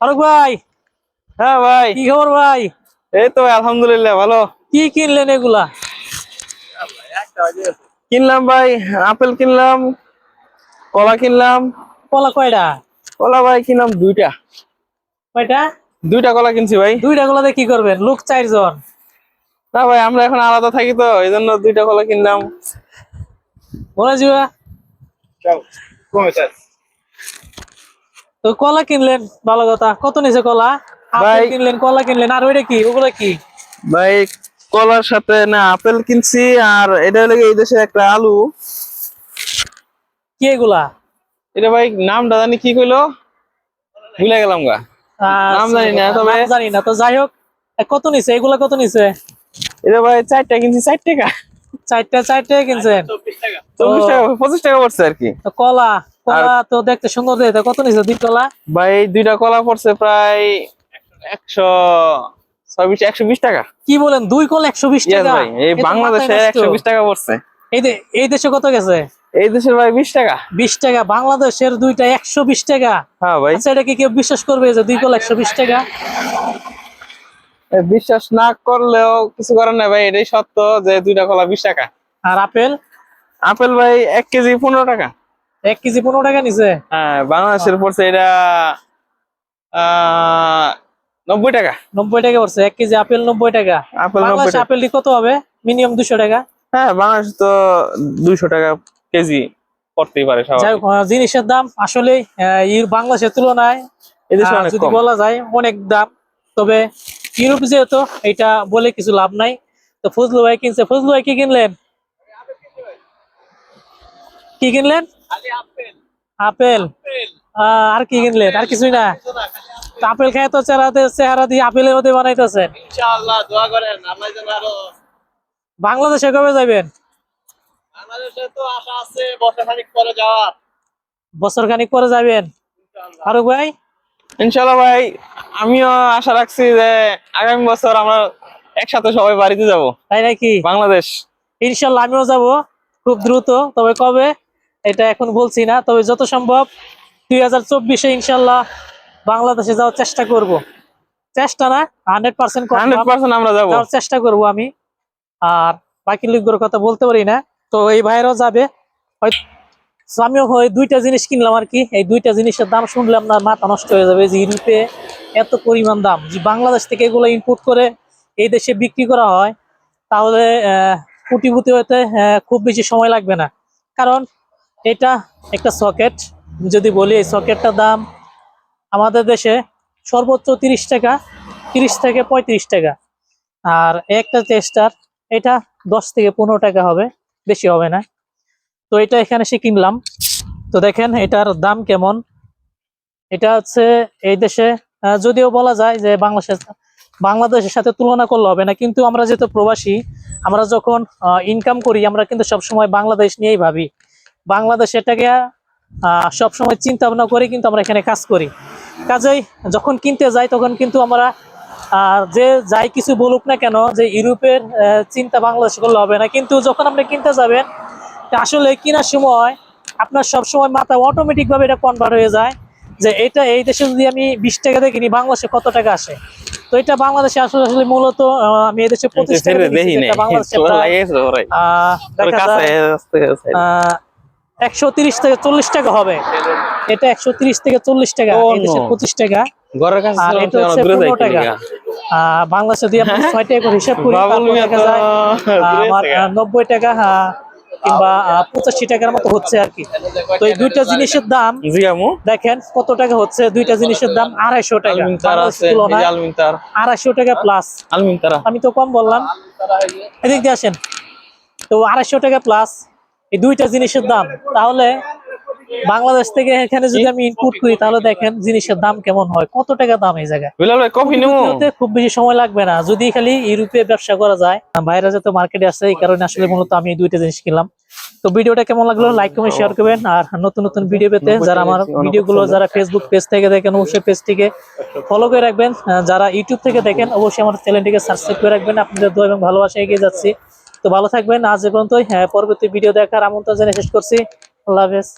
ফারুক ভাই। হ্যাঁ ভাই। কি খবর ভাই? এই তো আলহামদুলিল্লাহ ভালো। কি কিনলেন এগুলা? কিনলাম ভাই আপেল কিনলাম কলা কিনলাম। কলা কয়টা? কলা ভাই কিনলাম দুইটা। কয়টা? দুইটা কলা কিনছি ভাই। দুইটা কলা দিয়ে কি করবেন? লোক চারজন। না ভাই আমরা এখন আলাদা থাকি তো এই জন্য দুইটা কলা কিনলাম। বলে যাবা। তো কলা কিনলেন ভালো কথা। কত নিছে কলা? আপেল কিনলেন কলা কিনলেন আর ওইটা কি? ওগুলা কি? ভাই কলার সাথে না আপেল কিনছি আর এটা হলো এই দেশের একটা আলু। কি এগুলা? এটা ভাই নামটা জানি কি কইলো? ভুলে গেলাম গা। আহ, নাম জানি না, তবে- জানি না তো যাই হোক কত নিছে? এগুলা কত নিছে? এটা ভাই চারটা কিনছি চার টাকা। চারটা চারটে কিনছেন? চব্বিশ টাকা চব্বিশ টাকা পঁচিশ টাকা পড়ছে আর কি। কলা কলা তো দেখতে সুন্দর দেখতে কত নিছে? দুই কলা ভাই দুইটা কলা পড়ছে প্রায় একশো একশো বিশ টাকা। কি বলেন দুই কলা একশো বিশ টাকা? এই বাংলাদেশে একশো বিশ টাকা পড়ছে। এই দে- এই দেশে কত গেছে? এই দেশের ভাই বিশ টাকা। বিশ টাকা। বাংলাদেশের দুইটা একশো বিশ টাকা। হ্যাঁ ভাই। আচ্ছা এটা কি কেউ বিশ্বাস করবে যে দুই কল একশো বিশ টাকা? বিশ্বাস না করলেও কিছু করার নাই ভাই এটাই সত্য যে দুইটা কলা বিশ টাকা। আর আপেল? আপেল ভাই এক কেজি পনেরো টাকা। এক কেজি পনেরো টাকা নিছে? হ্যাঁ বাংলাদেশের পড়ছে এটা নব্বই টাকা। নব্বই টাকা পড়ছে এক কেজি আপেল নব্বই টাকা। আপেল বাংলাদেশে টাকা। কত হবে? মিনিমাম দুশো টাকা। হ্যাঁ বাংলাদেশ তো দুইশো টাকা কেজি পড়তেই পারে জিনিসের দাম আসলে বাংলাদেশের তুলনায় যদি বলা যায় অনেক দাম। তবে ইউরোপ যেহেতু এটা বলে কিছু লাভ নাই তো ফজলু ভাই কিনছে। ফজলু ভাই কি কিনলেন? কি কিনলেন? আপেল। আর কি কিনলেন আর কিছুই না? আপেল। খায় তো চেহারাতে চেহারা দিয়ে আপেলের মধ্যে বানাইতেছেন ইনশাআল্লাহ দোয়া করেন আমরা যেন আরও বাংলাদেশে কবে যাবেন বাংলাদেশে তো আশা আছে বছর খানিক পরে যাওয়ার। বছর খানিক পরে যাবেন ফারুক ভাই? ইনশাল্লাহ ভাই আমিও আশা রাখছি যে আগামী বছর আমরা একসাথে সবাই বাড়িতে যাব। তাই নাকি? বাংলাদেশ। ইনশাল্লাহ আমিও যাব খুব দ্রুত। তবে কবে? এটা এখন বলছি না তবে যত সম্ভব দুই হাজার চব্বিশে ইনশাল্লাহ বাংলাদেশে যাওয়ার চেষ্টা করব। চেষ্টা না হান্ড্রেড পার্সেন্ট আমরা যাব। যাওয়ার চেষ্টা করব আমি। আর বাকি লোকগুলোর কথা বলতে পারি না তো এই ভাইরাও যাবে। আমিও ওই দুইটা জিনিস কিনলাম আর কি। এই দুইটা জিনিসের দাম শুনলে আপনার মাথা নষ্ট হয়ে যাবে যে ইউরোপে এত পরিমাণ দাম। যে বাংলাদেশ থেকে এগুলো ইম্পোর্ট করে এই দেশে বিক্রি করা হয় তাহলে আহ, কোটিপতি হতে খুব বেশি সময় লাগবে না। কারণ এটা একটা সকেট। যদি বলি এই সকেটটার দাম আমাদের দেশে সর্বোচ্চ তিরিশ টাকা, তিরিশ থেকে পঁয়ত্রিশ টাকা। আর একটা টেস্টার এটা দশ থেকে পনেরো টাকা হবে, বেশি হবে না। তো এটা এখানে সে কিনলাম। তো দেখেন এটার দাম কেমন। এটা হচ্ছে এই দেশে যদিও বলা যায় যে বাংলাদেশের বাংলাদেশের সাথে তুলনা করলে হবে না, কিন্তু আমরা যেহেতু প্রবাসী, আমরা যখন ইনকাম করি, আমরা কিন্তু সবসময় বাংলাদেশ নিয়েই ভাবি। বাংলাদেশ এটাকে সবসময় চিন্তা ভাবনা করে কিন্তু আমরা এখানে কাজ করি। কাজেই যখন কিনতে যাই তখন কিন্তু আমরা যে যাই কিছু বলুক না কেন যে ইউরোপের চিন্তা বাংলাদেশ করলে হবে না। কিন্তু যখন আপনি কিনতে যাবেন আসলে কেনার সময় আপনার সব সময় মাথা অটোমেটিক ভাবে এটা কনভার্ট হয়ে যায় যে এটা এই দেশে যদি আমি বিশ টাকা দিয়ে কিনি বাংলাদেশে কত টাকা আসে? তো এটা বাংলাদেশে আসলে আসলে মূলত আমি এই দেশে পঁচিশ টাকা দিয়ে দেখি কিনছি, নাই। এটা বাংলাদেশে একশো তিরিশ থেকে চল্লিশ টাকা হবে। এটা একশো তিরিশ থেকে চল্লিশ টাকা. পঁচিশ টাকা। বাংলাদেশে দিয়ে আপনি হিসাব করি নব্বই টাকা কিংবা পঁচাশি টাকার মতো হচ্ছে আর কি। তো এই দুইটা জিনিসের দাম দেখেন কত টাকা হচ্ছে দুইটা জিনিসের দাম আড়াইশো টাকা। আড়াইশো টাকা প্লাস আমি তো কম বললাম। এদিক দিয়ে আসেন। তো আড়াইশো টাকা প্লাস এই দুইটা জিনিসের দাম। তাহলে বাংলাদেশ থেকে এখানে যদি আমি ইনপুট করি তাহলে দেখেন জিনিসের দাম কেমন হয় কত টাকা দাম এই জায়গায়? খুব বেশি সময় লাগবে না। যদি খালি ইউরোপে ব্যবসা করা যায় বাইরে যত মার্কেটে আছে এই কারণে আসলে মূলত আমি এই দুইটা জিনিস কিনলাম। তো ভিডিওটা কেমন লাগল লাইক কমেন্ট শেয়ার করবেন। আর নতুন নতুন ভিডিও পেতে যারা আমার ভিডিওগুলো যারা ফেসবুক পেজ থেকে দেখেন অবশ্যই পেজটিকে ফলো করে রাখবেন। যারা ইউটিউব থেকে দেখেন অবশ্যই আমার চ্যানেলটিকে সাবস্ক্রাইব করে রাখবেন। আপনাদের দোয়া এবং ভালোবাসা এগিয়ে যাচ্ছি। তো ভালো থাকবেন। আজ পর্যন্তই। হ্যাঁ পরবর্তী ভিডিও দেখার আমন্ত্রণ জানিয়ে শেষ করছি। আল্লাহ হাফেজ।